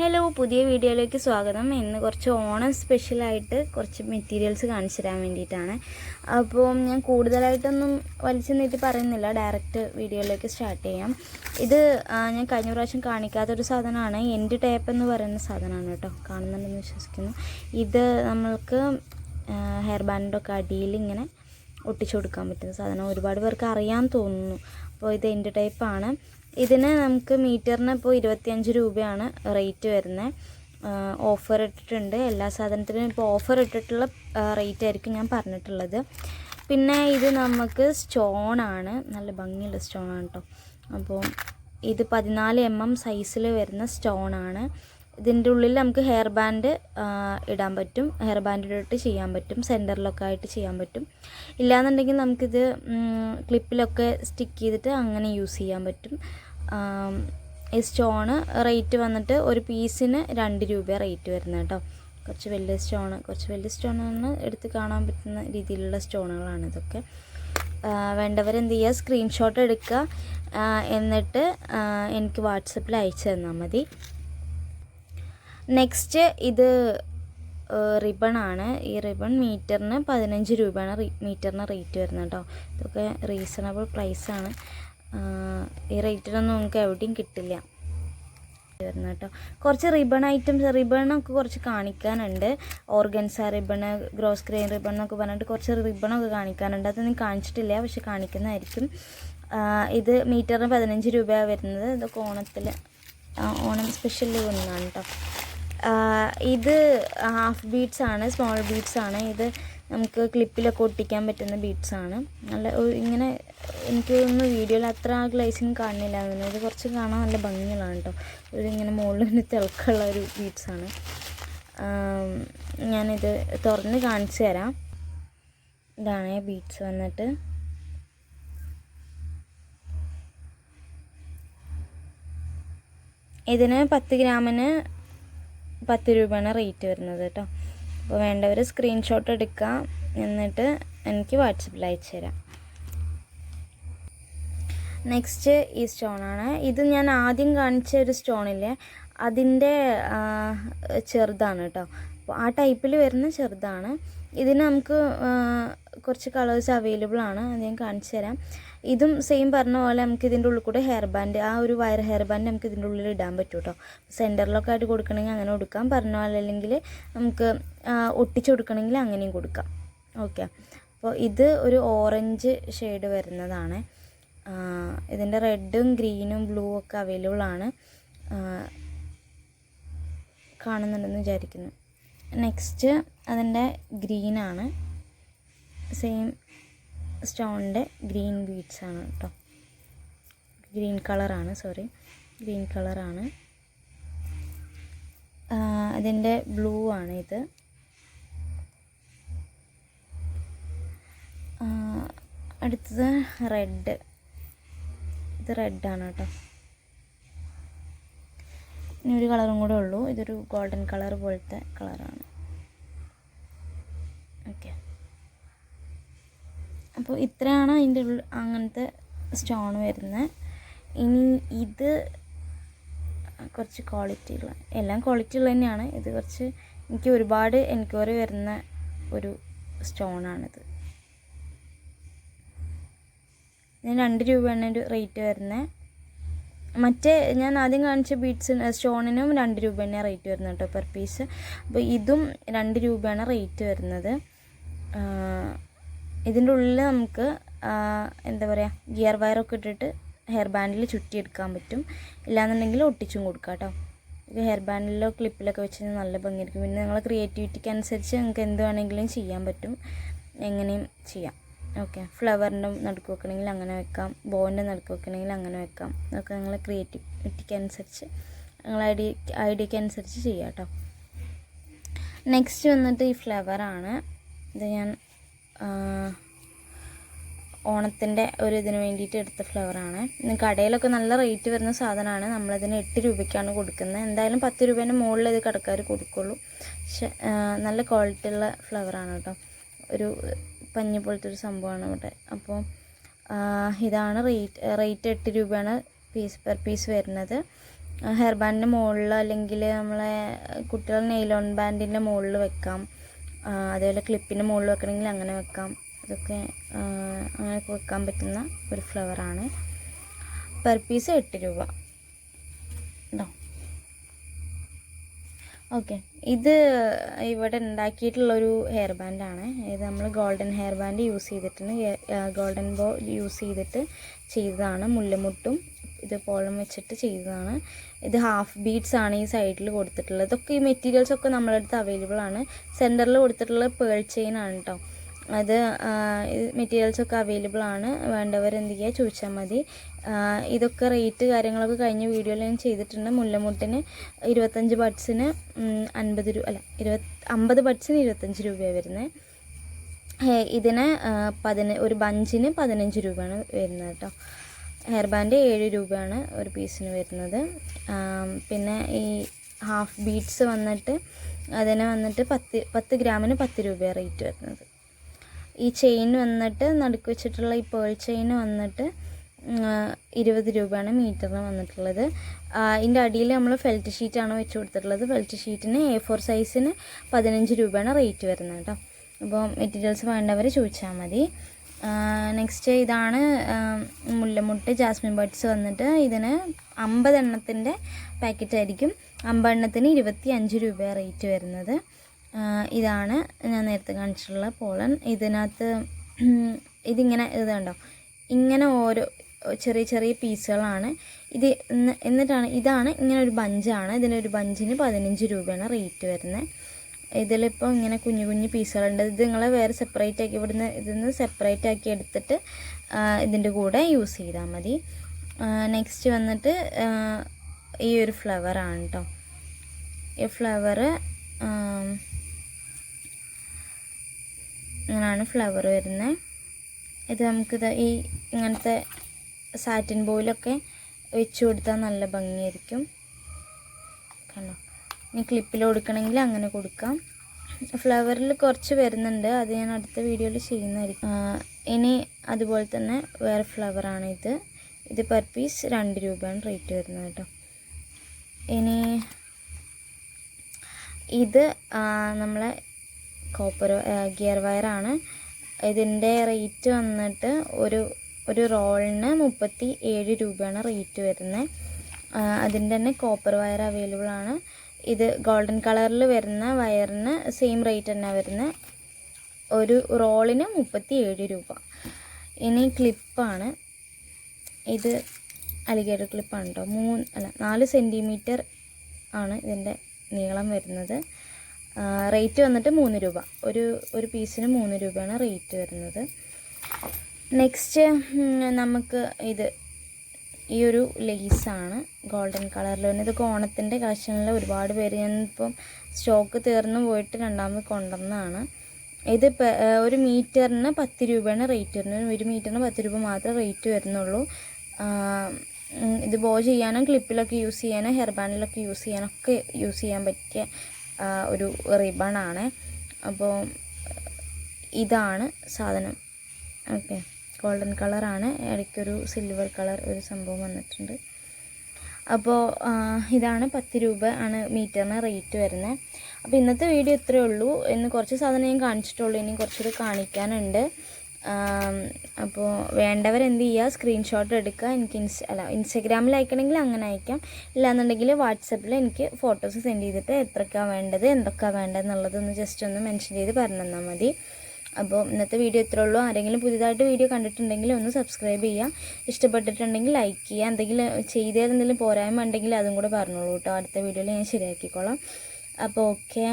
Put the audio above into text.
Hello പുതിയ വീഡിയോയിലേക്ക് സ്വാഗതം. ഇന്ന് കുറച്ച് ഓണം സ്പെഷ്യലായിട്ട് കുറച്ച് മെറ്റീരിയൽസ് കാണിച്ചു തരാൻ വേണ്ടിയിട്ടാണ്. അപ്പോൾ ഞാൻ കൂടുതലായിട്ടൊന്നും വലിച്ചു നീട്ടി പറയുന്നില്ല. ഡയറക്റ്റ് വീഡിയോയിലേക്ക് സ്റ്റാർട്ട് ചെയ്യാം. ഇത് ഞാൻ കഴിഞ്ഞ പ്രാവശ്യം കാണിക്കാത്തൊരു സാധനമാണ്. എന്റെ ടേപ്പ് എന്ന് പറയുന്ന സാധനമാണ് കേട്ടോ. കാണുന്നുണ്ടെന്ന് വിശ്വസിക്കുന്നു. ഇത് നമ്മൾക്ക് ഹെയർ ബാൻഡൊക്കെ അടിയിൽ ഇങ്ങനെ ഒട്ടിച്ചു കൊടുക്കാൻ പറ്റുന്ന സാധനം. ഒരുപാട് പേർക്ക് അറിയാൻ തോന്നുന്നു. അപ്പോൾ ഇത് എന്റെ ടൈപ്പാണ് ഇതിന് നമുക്ക് മീറ്ററിന് ഇപ്പോൾ ഇരുപത്തിയഞ്ച് രൂപയാണ് റേറ്റ് വരുന്നത് ഓഫർ ഇട്ടിട്ടുണ്ട്. എല്ലാ സാധനത്തിനും ഇപ്പോൾ ഓഫർ ഇട്ടിട്ടുള്ള റേറ്റ് ആയിരിക്കും ഞാൻ പറഞ്ഞിട്ടുള്ളത്. പിന്നെ ഇത് നമുക്ക് സ്റ്റോണാണ് നല്ല ഭംഗിയുള്ള സ്റ്റോണാണ് കേട്ടോ അപ്പോൾ ഇത് പതിനാല് എം എം സൈസിൽ വരുന്ന സ്റ്റോണാണ് ഇതിന്റെ ഉള്ളിൽ നമുക്ക് ഹെയർ ബാൻഡ് ഇടാൻ പറ്റും. ഹെയർ ബാൻഡ് ചെയ്യാൻ പറ്റും. സെന്ററിലൊക്കെ ആയിട്ട് ചെയ്യാൻ പറ്റും. ഇല്ലാന്നുണ്ടെങ്കിൽ നമുക്കിത് ക്ലിപ്പിലൊക്കെ സ്റ്റിക്ക് ചെയ്തിട്ട് അങ്ങനെ യൂസ് ചെയ്യാൻ പറ്റും. ഈ സ്റ്റോണ് റേറ്റ് വന്നിട്ട് ഒരു പീസിന് രണ്ട് രൂപ റേറ്റ് വരുന്നത് കേട്ടോ. കുറച്ച് വലിയ സ്റ്റോണ് കുറച്ച് വലിയ സ്റ്റോണാണ് എടുത്ത് കാണാൻ പറ്റുന്ന രീതിയിലുള്ള സ്റ്റോണുകളാണ് ഇതൊക്കെ. വേണ്ടവർ എന്ത് ചെയ്യുക സ്ക്രീൻഷോട്ട് എടുക്കുക. എന്നിട്ട് എനിക്ക് വാട്സപ്പിൽ അയച്ചു തന്നാൽ മതി. നെക്സ്റ്റ് ഇത് റിബൺ ആണ്. ഈ റിബൺ മീറ്ററിന് പതിനഞ്ച് രൂപയാണ് മീറ്ററിന് റേറ്റ് വരുന്നത് കേട്ടോ ഇതൊക്കെ റീസണബിൾ പ്രൈസാണ് ഈ റേറ്റിനൊന്നും നമുക്ക് എവിടെയും കിട്ടില്ല. വരുന്നത് കേട്ടോ കുറച്ച് റിബൺ ഐറ്റംസ് റിബണൊക്കെ കുറച്ച് കാണിക്കാനുണ്ട്. Organza ribbon grosgrain ribbon എന്നൊക്കെ പറഞ്ഞിട്ട് കുറച്ച് റിബണൊക്കെ കാണിക്കാനുണ്ട്. അതൊന്നും കാണിച്ചിട്ടില്ല പക്ഷെ കാണിക്കുന്നതായിരിക്കും. ഇത് മീറ്ററിന് പതിനഞ്ച് രൂപയാണ് വരുന്നത്. ഇതൊക്കെ ഓണത്തിൽ ഓണം സ്പെഷ്യൽ ഒന്നാണ് കേട്ടോ ഇത് ഹാഫ് ബീറ്റ്സ് ആണ് സ്മോൾ ബീറ്റ്സ് ആണ്. ഇത് നമുക്ക് ക്ലിപ്പിലൊക്കെ ഒട്ടിക്കാൻ പറ്റുന്ന ബീറ്റ്സ് ആണ്. നല്ല ഇങ്ങനെ എനിക്ക് ഒന്ന് വീഡിയോയിൽ അത്ര ഗ്ലേസിങ് കാണുന്നില്ല ഇത് കുറച്ച് കാണാൻ നല്ല ഭംഗികളാണ് കേട്ടോ. ഇതിങ്ങനെ മുകളിൽ നിന്ന് തിളക്കമുള്ള ഒരു ബീറ്റ്സ് ആണ്. ആം, ഞാനിത് തുറന്ന് കാണിച്ചു തരാം. ഇതാണ് ബീറ്റ്സ് വന്നിട്ട്. ഇതിന് പത്ത് ഗ്രാമിന് പത്ത് രൂപയാണ് റേറ്റ് വരുന്നത് കേട്ടോ അപ്പോൾ വേണ്ടവർ സ്ക്രീൻഷോട്ട് എടുക്കുക എന്നിട്ട് എനിക്ക് വാട്സപ്പിൽ അയച്ചു തരാം. നെക്സ്റ്റ് ഈ സ്റ്റോണാണ് ഇത് ഞാൻ ആദ്യം കാണിച്ച ഒരു സ്റ്റോണില്ലേ അതിന്റെ ചെറുതാണ് കേട്ടോ ആ ടൈപ്പിൽ വരുന്ന ചെറുതാണ്. ഇതിന് നമുക്ക് കുറച്ച് കളേഴ്സ് അവൈലബിൾ ആണ്. അത് ഞാൻ കാണിച്ചു തരാം. ഇതും സെയിം പറഞ്ഞ പോലെ നമുക്ക് ഇതിന്റെ ഉള്ളിൽ കൂടെ ഹെയർ ബാൻഡ് ആ ഒരു വയർ ഹെയർ ബാൻഡ് നമുക്ക് ഇതിന്റെ ഉള്ളിൽ ഇടാൻ പറ്റും കേട്ടോ സെന്ററിലൊക്കെ ആയിട്ട് കൊടുക്കണമെങ്കിൽ അങ്ങനെ കൊടുക്കാം. പറഞ്ഞ പോലെ അല്ലെങ്കിൽ നമുക്ക് ഒട്ടിച്ചു കൊടുക്കണമെങ്കിൽ അങ്ങനെയും കൊടുക്കാം. ഓക്കെ അപ്പോൾ ഇത് ഒരു ഓറഞ്ച് ഷെയ്ഡ് വരുന്നതാണ്. ഇതിന്റെ റെഡും ഗ്രീനും ബ്ലൂ ഒക്കെ അവൈലബിൾ ആണ്. കാണുന്നുണ്ടെന്ന് വിചാരിക്കുന്നു. നെക്സ്റ്റ് അതിന്റെ ഗ്രീനാണ് സെയിം സ്റ്റോണിന്റെ ഗ്രീൻ ബീഡ്സ് ആണ് കേട്ടോ ഗ്രീൻ കളറാണ് സോറി ഗ്രീൻ കളറാണ് അതിന്റെ ബ്ലൂ ആണ് ഇത്. അടുത്തത് റെഡ് ഇത് റെഡാണ് കേട്ടോ ഇനി ഒരു കളറും കൂടെ ഉള്ളൂ. ഇതൊരു ഗോൾഡൻ കളർ പോലത്തെ കളറാണ് ഓക്കെ അപ്പോൾ ഇത്രയാണ് അതിന്റെ ഉള്ളിൽ അങ്ങനത്തെ സ്റ്റോൺ വരുന്നത്. ഇനി ഇത് കുറച്ച് ക്വാളിറ്റി ഉള്ള എല്ലാം ക്വാളിറ്റി ഉള്ള തന്നെയാണ്. ഇത് കുറച്ച് എനിക്ക് ഒരുപാട് എൻക്വയറി വരുന്ന ഒരു സ്റ്റോണാണിത് ഇതിന് രണ്ട് രൂപയാണ് ഒരു റേറ്റ് വരുന്നത്. മറ്റേ ഞാൻ ആദ്യം കാണിച്ച ബീഡ്സ് സ്റ്റോണിനും രണ്ട് രൂപ തന്നെ റേറ്റ് വരുന്നത് കേട്ടോ പെർ പീസ് അപ്പോൾ ഇതും രണ്ട് രൂപയാണ് റേറ്റ് വരുന്നത്. ഇതിന്റെ ഉള്ളിൽ നമുക്ക് എന്താ പറയുക ഗിയർ വയറൊക്കെ ഇട്ടിട്ട് ഹെയർ ബാൻഡിൽ ചുറ്റിയെടുക്കാൻ പറ്റും. ഇല്ലാന്നുണ്ടെങ്കിൽ ഒട്ടിച്ചും കൊടുക്കാം കേട്ടോ. ഇത് ഹെയർ ബാൻഡിലോ ക്ലിപ്പിലൊക്കെ വെച്ച് നല്ല ഭംഗിയായിരിക്കും. പിന്നെ നിങ്ങളെ ക്രിയേറ്റിവിറ്റിക്ക് അനുസരിച്ച് നിങ്ങൾക്ക് എന്ത് വേണമെങ്കിലും ചെയ്യാൻ പറ്റും. എങ്ങനെയും ചെയ്യാം. ഓക്കെ. ഫ്ലവറിന്റെ നടുക്ക് വെക്കണമെങ്കിൽ അങ്ങനെ വെക്കാം. ബോന്റെ നടുക്ക് വെക്കണമെങ്കിൽ അങ്ങനെ വെക്കാം. അതൊക്കെ നിങ്ങളെ ക്രിയേറ്റിവിറ്റിക്ക് അനുസരിച്ച് നിങ്ങളെ ഐഡിയ ഐഡിയക്ക് അനുസരിച്ച് ചെയ്യാം കേട്ടോ. നെക്സ്റ്റ് വന്നിട്ട് ഈ ഫ്ലവറാണ്. ഇത് ഞാൻ ഓണത്തിന്റെ ഒരു ഇതിന് വേണ്ടിയിട്ട് എടുത്ത ഫ്ലവറാണ് കടയിലൊക്കെ നല്ല റേറ്റ് വരുന്ന സാധനമാണ്. നമ്മളതിന് എട്ട് രൂപയ്ക്കാണ് കൊടുക്കുന്നത്. എന്തായാലും പത്ത് രൂപേന്റെ മുകളിൽ ഇത് കടക്കാർ കൊടുക്കുള്ളൂ. പക്ഷെ നല്ല ക്വാളിറ്റി ഉള്ള ഫ്ലവറാണ് കേട്ടോ. ഒരു പഞ്ഞി പോലത്തെ ഒരു സംഭവമാണ് ഇവിടെ. അപ്പോൾ ഇതാണ് റേറ്റ് റേറ്റ് എട്ട് രൂപയാണ് പീസ് പെർ പീസ് വരുന്നത്. ഹെയർ ബാൻഡിന്റെ മുകളിൽ അല്ലെങ്കിൽ നമ്മളെ കുട്ടികൾ നെയിലോൺ ബാൻഡിന്റെ മുകളിൽ വെക്കാം. അതേപോലെ ക്ലിപ്പിന്റെ മുകളിൽ വെക്കണമെങ്കിൽ അങ്ങനെ വെക്കാം. ഇതൊക്കെ അങ്ങനെ വെക്കാൻ പറ്റുന്ന ഒരു ഫ്ലവറാണ് പെർ പീസ് എട്ട് രൂപ. ഉണ്ടോ? ഓക്കെ ഇത് ഇവിടെ ഉണ്ടാക്കിയിട്ടുള്ളൊരു ഹെയർ ബാൻഡാണ് ഇത് നമ്മൾ ഗോൾഡൻ ഹെയർ ബാൻഡ് യൂസ് ചെയ്തിട്ടുണ്ട്. ഗോൾഡൻ ബോ യൂസ് ചെയ്തിട്ട് ചെയ്തതാണ്. മുല്ലമുട്ടും ഇത് പോളം വെച്ചിട്ട് ചെയ്തതാണ് ഇത് ഹാഫ് ബീഡ്സ് ആണ് ഈ സൈഡിൽ കൊടുത്തിട്ടുള്ളത്. ഇതൊക്കെ ഈ മെറ്റീരിയൽസ് ഒക്കെ നമ്മുടെ അടുത്ത് അവൈലബിൾ ആണ്. സെന്ററിൽ കൊടുത്തിട്ടുള്ള പേൾ ചെയിൻ ആണ് കേട്ടോ അത് മെറ്റീരിയൽസ് ഒക്കെ അവൈലബിൾ ആണ്. വേണ്ടവർ എന്ത് ചെയ്യുക ചോദിച്ചാൽ മതി. ഇതൊക്കെ റേറ്റ് കാര്യങ്ങളൊക്കെ കഴിഞ്ഞ വീഡിയോയിൽ ഞാൻ ചെയ്തിട്ടുണ്ട്. മുല്ലമുട്ടിന് ഇരുപത്തഞ്ച് ബഡ്സിന് അൻപത് രൂപ അല്ല ഇരുപത് അമ്പത് ബഡ്സിന് ഇരുപത്തഞ്ച് രൂപയാണ് വരുന്നത് ഇതിന് പതിന ഒരു ബഞ്ചിന് പതിനഞ്ച് രൂപയാണ് വരുന്നത് കേട്ടോ ഹെയർ ബാൻഡ് ഏഴ് രൂപയാണ് ഒരു പീസിന് വരുന്നത്. പിന്നെ ഈ ഹാഫ് ബീഡ്സ് വന്നിട്ട് അതിന് വന്നിട്ട് പത്ത് പത്ത് ഗ്രാമിന് പത്ത് രൂപയാണ് റേറ്റ് വരുന്നത്. ഈ ചെയിൻ വന്നിട്ട് നടുക്ക് വെച്ചിട്ടുള്ള ഈ പേൾ ചെയിൻ വന്നിട്ട് ഇരുപത് രൂപയാണ് മീറ്ററിന് വന്നിട്ടുള്ളത്. ഇതിന്റെ അടിയിൽ നമ്മൾ ഫെൽറ്റ് ഷീറ്റാണ് വെച്ച് കൊടുത്തിട്ടുള്ളത്. ഫെൽറ്റ് ഷീറ്റിന് എ ഫോർ സൈസിന് പതിനഞ്ച് രൂപയാണ് റേറ്റ് വരുന്നത് കേട്ടോ. അപ്പോൾ മെറ്റീരിയൽസ് വേണ്ടവർ ചോദിച്ചാൽ മതി. നെക്സ്റ്റ് ഇതാണ് മുല്ലമുട്ട് ജാസ്മിൻ ബഡ്സ് വന്നിട്ട് ഇതിന് അമ്പതെണ്ണത്തിന്റെ പാക്കറ്റായിരിക്കും. പാക്കറ്റ് ആയിരിക്കും അമ്പത് ഇരുപത്തി അഞ്ച് രൂപ റേറ്റ് വരുന്നത് ഇതാണ് ഞാൻ നേരത്തെ കാണിച്ചിട്ടുള്ള പോളൻ ഇതിനകത്ത് ഇതിങ്ങനെ ഇത് കണ്ടോ? ഇങ്ങനെ ഓരോ ചെറിയ ചെറിയ പീസുകളാണ്. ഇത് എന്നിട്ടാണ് ഇതാണ് ഇങ്ങനെ ഒരു ബഞ്ചാണ്. ഇതിനൊരു ബഞ്ചിന് പതിനഞ്ച് രൂപയാണ് റേറ്റ് വരുന്നത്. ഇതിലിപ്പോൾ ഇങ്ങനെ കുഞ്ഞു കുഞ്ഞു പീസുകളുണ്ട്. ഇത് നിങ്ങൾ വേറെ സെപ്പറേറ്റ് ആക്കി ഇവിടുന്ന് ഇതിന്ന് സെപ്പറേറ്റ് ആക്കി എടുത്തിട്ട് ഇതിന്റെ കൂടെ യൂസ് ചെയ്താൽ മതി. നെക്സ്റ്റ് വന്നിട്ട് ഈ ഒരു ഫ്ലവറാണ് കേട്ടോ ഈ ഫ്ലവർ ഇങ്ങനെയാണ് ഫ്ലവർ വരുന്നത് ഇത് നമുക്കിത് ഈ ഇങ്ങനത്തെ സാറ്റിൻ ബോയിലൊക്കെ വെച്ച് കൊടുത്താൽ നല്ല ഭംഗിയായിരിക്കും. കണ്ടോ? ഇനി ക്ലിപ്പിൽ കൊടുക്കണമെങ്കിൽ അങ്ങനെ കൊടുക്കാം. ഫ്ലവറിൽ കുറച്ച് വരുന്നുണ്ട്. അത് ഞാൻ അടുത്ത വീഡിയോയിൽ ചെയ്യുന്നതായിരിക്കും. ഇനി അതുപോലെ തന്നെ വേറെ ഫ്ലവറാണ് ഇത്. ഇത് പെർ പീസ് രണ്ട് രൂപയാണ് റേറ്റ് വരുന്നത് കേട്ടോ. ഇനി ഇത് നമ്മളെ കോപ്പർ ഗിയർ വയറാണ് ഇതിന്റെ റേറ്റ് വന്നിട്ട് ഒരു ഒരു റോളിന് മുപ്പത്തി ഏഴ് രൂപയാണ് റേറ്റ് വരുന്നത്. അതിന്റെ തന്നെ കോപ്പർ വയർ അവൈലബിൾ ആണ്. ഇത് ഗോൾഡൻ കളറിൽ വരുന്ന വയറിന് സെയിം റേറ്റ് തന്നെ വരുന്ന ഒരു റോളിന് മുപ്പത്തി ഏഴ് രൂപ. ഇനി ക്ലിപ്പാണ് ഇത് അലിഗേറ്റർ ക്ലിപ്പാണ് കേട്ടോ മൂന്ന് അല്ല നാല് സെന്റിമീറ്റർ ആണ് ഇതിന്റെ നീളം വരുന്നത്. റേറ്റ് വന്നിട്ട് മൂന്ന് രൂപ. ഒരു ഒരു പീസിന് മൂന്ന് രൂപയാണ് റേറ്റ് വരുന്നത്. നെക്സ്റ്റ് നമുക്ക് ഇത് ഈ ഒരു ലേസാണ് ഗോൾഡൻ കളറിൽ വരുന്നത്. ഇതൊക്കെ ഓണത്തിന്റെ കളക്ഷനിൽ ഒരുപാട് പേര് ഞാനിപ്പം സ്റ്റോക്ക് തീർന്നു പോയിട്ട് രണ്ടാമത് കൊണ്ടുവന്നതാണ്. ഇത് ഒരു മീറ്ററിന് പത്ത് രൂപയാണ് റേറ്റ് വരുന്നത്. ഒരു മീറ്ററിന് പത്ത് രൂപ മാത്രമേ റേറ്റ് വരുന്നുള്ളൂ. ഇത് ബോ ചെയ്യാനും ക്ലിപ്പിലൊക്കെ യൂസ് ചെയ്യാനും ഹെയർ ബാൻഡിലൊക്കെ യൂസ് ചെയ്യാനൊക്കെ യൂസ് ചെയ്യാൻ പറ്റിയ ഒരു റിബണാണ്. അപ്പോൾ ഇതാണ് സാധനം. ഓക്കെ. ഗോൾഡൻ കളറാണ്. ഇടയ്ക്കൊരു സിൽവർ കളർ ഒരു സംഭവം വന്നിട്ടുണ്ട്. അപ്പോൾ ഇതാണ് പത്ത് രൂപ ആണ് മീറ്ററിന് റേറ്റ് വരുന്നത്. അപ്പോൾ ഇന്നത്തെ വീഡിയോ ഇത്രയേ ഉള്ളൂ. ഇന്ന് കുറച്ച് സാധനം ഞാൻ കാണിച്ചിട്ടുള്ളൂ. ഇനി കുറച്ചുകൂടി കാണിക്കാനുണ്ട്. അപ്പോൾ വേണ്ടവർ എന്ത് ചെയ്യുക? സ്ക്രീൻഷോട്ട് എടുക്കുക. എനിക്ക് ഇൻസ് അല്ല ഇൻസ്റ്റഗ്രാമിൽ അയക്കണമെങ്കിൽ അങ്ങനെ അയക്കാം. ഇല്ലാന്നുണ്ടെങ്കിൽ വാട്സപ്പിൽ എനിക്ക് ഫോട്ടോസ് സെൻഡ് ചെയ്തിട്ട് എത്രക്കാണ് വേണ്ടത് എന്തൊക്കെയാണ് വേണ്ടത് എന്നുള്ളതൊന്ന് ജസ്റ്റ് ഒന്ന് മെൻഷൻ ചെയ്ത് പറഞ്ഞു തന്നാൽ മതി. അപ്പോൾ ഇന്നത്തെ വീഡിയോ ഇത്രേ ഉള്ളൂ. ആരെങ്കിലും പുതിയതായിട്ട് വീഡിയോ കണ്ടിട്ടുണ്ടെങ്കിൽ ഒന്ന് സബ്സ്ക്രൈബ് ചെയ്യുക ഇഷ്ടപ്പെട്ടിട്ടുണ്ടെങ്കിൽ ലൈക്ക് ചെയ്യുക എന്തെങ്കിലും ചെയ്തതിൽ എന്തെങ്കിലും പോരായ്മ ഉണ്ടെങ്കിൽ അതും കൂടെ പറഞ്ഞോളൂ കേട്ടോ. അടുത്ത വീഡിയോയിൽ ഞാൻ ശരിയാക്കിക്കോളാം. അപ്പോൾ ഓക്കെ